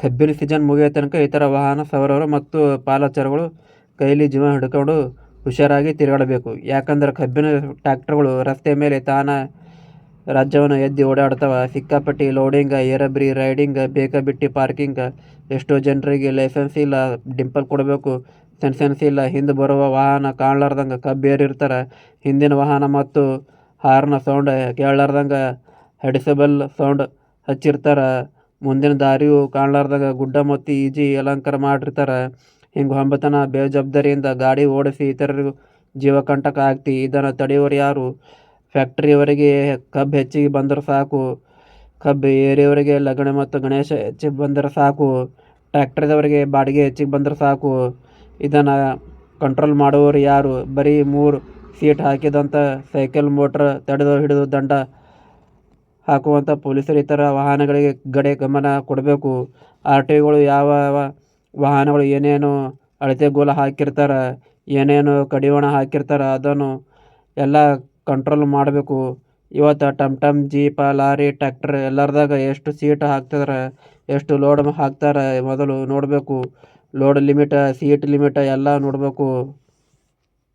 ಕಬ್ಬಿನ ಸೀಸನ್ ಮುಗಿಯೋ ತನಕ ಇತರ ವಾಹನ ಸವಾರರು ಮತ್ತು ಪಾಲಚರಗಳು ಕೈಲಿ ಜೀವ ಹಿಡ್ಕೊಂಡು ಹುಷಾರಾಗಿ ತಿರುಗಾಡಬೇಕು. ಯಾಕಂದ್ರೆ ಕಬ್ಬಿನ ಟ್ರ್ಯಾಕ್ಟರ್ಗಳು ರಸ್ತೆ ಮೇಲೆ ತಾನ ರಾಜ್ಯವನ್ನು ಎದ್ದು ಓಡಾಡ್ತವ ಸಿಕ್ಕಾಪಟ್ಟಿ ಲೋಡಿಂಗ್, ಏರಬ್ರಿ ರೈಡಿಂಗ್, ಬೇಕಾಬಿಟ್ಟಿ ಪಾರ್ಕಿಂಗ್, ಎಷ್ಟೋ ಜನರಿಗೆ ಲೈಸೆನ್ಸ್ ಇಲ್ಲ, ಡಿಂಪಲ್ ಕೊಡಬೇಕು, ಸೆನ್ಸೆನ್ಸ್ ಇಲ್ಲ, ಹಿಂದೆ ಬರುವ ವಾಹನ ಕಾಣಲಾರ್ದಂಗೆ ಕಬ್ಬು ಏರಿರ್ತಾರೆ ಹಿಂದಿನ ವಾಹನ ಮತ್ತು ಹಾರ್ನ ಸೌಂಡ್ ಕೇಳಲಾರ್ದಂಗೆ ಹಡಿಸಬಲ್ ಸೌಂಡ್ ಹಚ್ಚಿರ್ತಾರ. ಮುಂದಿನ ದಾರಿಯು ಕಾಣಲಾರ್ದಾಗ ಗುಡ್ಡ ಮತ್ತು ಈಜಿ ಅಲಂಕಾರ ಮಾಡಿರ್ತಾರೆ. ಹಿಂಗೆ ಹೊಂಬತನ ಬೇಜವಾಬ್ದಾರಿಯಿಂದ ಗಾಡಿ ಓಡಿಸಿ ಇತರರಿಗೂ ಜೀವಕಂಟಕ ಆಗ್ತಿ ಇದನ್ನು ತಡೆಯೋರು ಯಾರು? ಫ್ಯಾಕ್ಟ್ರಿಯವರಿಗೆ ಕಬ್ಬು ಹೆಚ್ಚಿಗೆ ಬಂದರೆ ಸಾಕು. ಕಬ್ಬು ಏರಿಯವರಿಗೆ ಲಗಣೆ ಮತ್ತು ಗಣೇಶ ಹೆಚ್ಚಿಗೆ ಬಂದರೆ ಸಾಕು. ಟ್ರ್ಯಾಕ್ಟರ್ದವರಿಗೆ ಬಾಡಿಗೆ ಹೆಚ್ಚಿಗೆ ಬಂದರೆ ಸಾಕು. ಇದನ್ನು ಕಂಟ್ರೋಲ್ ಮಾಡುವವರು ಯಾರು? ಬರೀ ಮೂರು ಸೀಟ್ ಹಾಕಿದಂಥ ಸೈಕಲ್, ಮೋಟ್ರ್ ತಡೆದು ಹಿಡಿದು ದಂಡ ಹಾಕುವಂಥ ಪೊಲೀಸರು ಇತರ ವಾಹನಗಳಿಗೆ ಕಡೆ ಗಮನ ಕೊಡಬೇಕು. ಆರ್ ಟಿ ಒಗಳು ಯಾವ ಯಾವ ವಾಹನಗಳು ಏನೇನು ಅಳತೆಗೋಲು ಹಾಕಿರ್ತಾರೆ, ಏನೇನು ಕಡಿವಾಣ ಹಾಕಿರ್ತಾರೆ ಅದನ್ನು ಎಲ್ಲ ಕಂಟ್ರೋಲ್ ಮಾಡಬೇಕು. ಇವತ್ತು ಟಮ್ ಟಮ್, ಜೀಪ, ಲಾರಿ, ಟ್ರ್ಯಾಕ್ಟರ್ ಎಲ್ಲರದಾಗ ಎಷ್ಟು ಸೀಟ್ ಹಾಕ್ತಿದಾರೆ ಎಷ್ಟು ಲೋಡ್ ಹಾಕ್ತಾರೆ ಮೊದಲು ನೋಡಬೇಕು. ಲೋಡ್ ಲಿಮಿಟ, ಸೀಟ್ ಲಿಮಿಟ ಎಲ್ಲ ನೋಡಬೇಕು.